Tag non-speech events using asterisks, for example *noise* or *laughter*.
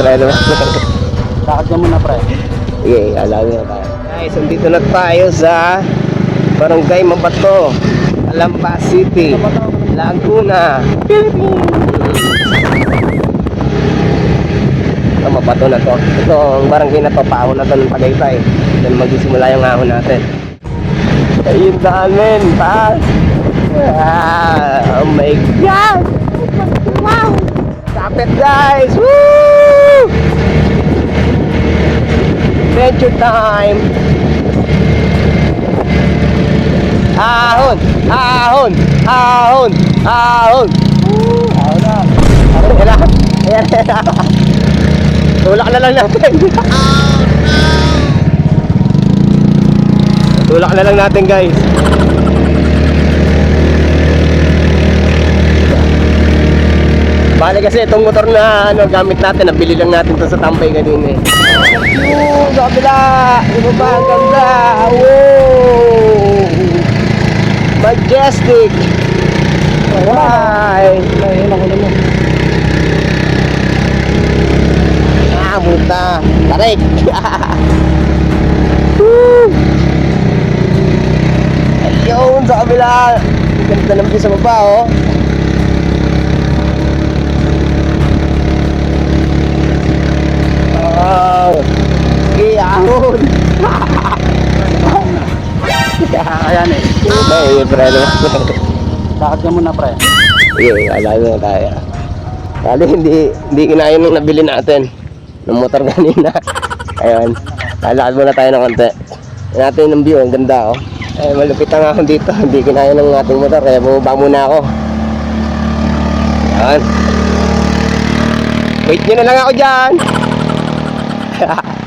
pre. no? Lakad ka muna pre. Sige, alamin na tayo. Guys, andito na tayo sa Barangay Mabato, Alamba City, Laguna, Philippines. Ito, mabato na to. Ito, ang barangay na to, paahon na to ng Tagaytay. Then magsisimula yung ahon natin. Ayun namin, pa. Ah, oh my God! Wow! Stop it, guys! Woo! Adventure time! Ahon! Ahon! Ahon! Ahon! Woo! Ahon na! Ahon na! Ayan *laughs* na! Tulak na lang natin! Tulak na lang natin guys! Bale kasi itong motor na ano, gamit natin, nabili lang natin to sa tambay kanina eh. Yung sa kabila! Ano ba? Ang ganda! Wow! Majestic! Why? Ayun ako naman. Ah, buta! Tarik! *laughs* Ayun, sa kabila! Ganda view sa baba, oh! Wow! Iyahon! Ayan eh. Ay, pre, no? Lakad ka muna pre. Sige, alala na tayo. Kali hindi, hindi kinaya nung nabili natin ng motor *laughs* kanina. Ayun, lalakad muna tayo ng konti. Natin yung view, ang ganda oh. Eh, malupit na nga ako dito, hindi kinaya ng ating motor, kaya bumaba muna ako. Yan. Wait nyo na lang ako dyan. *laughs*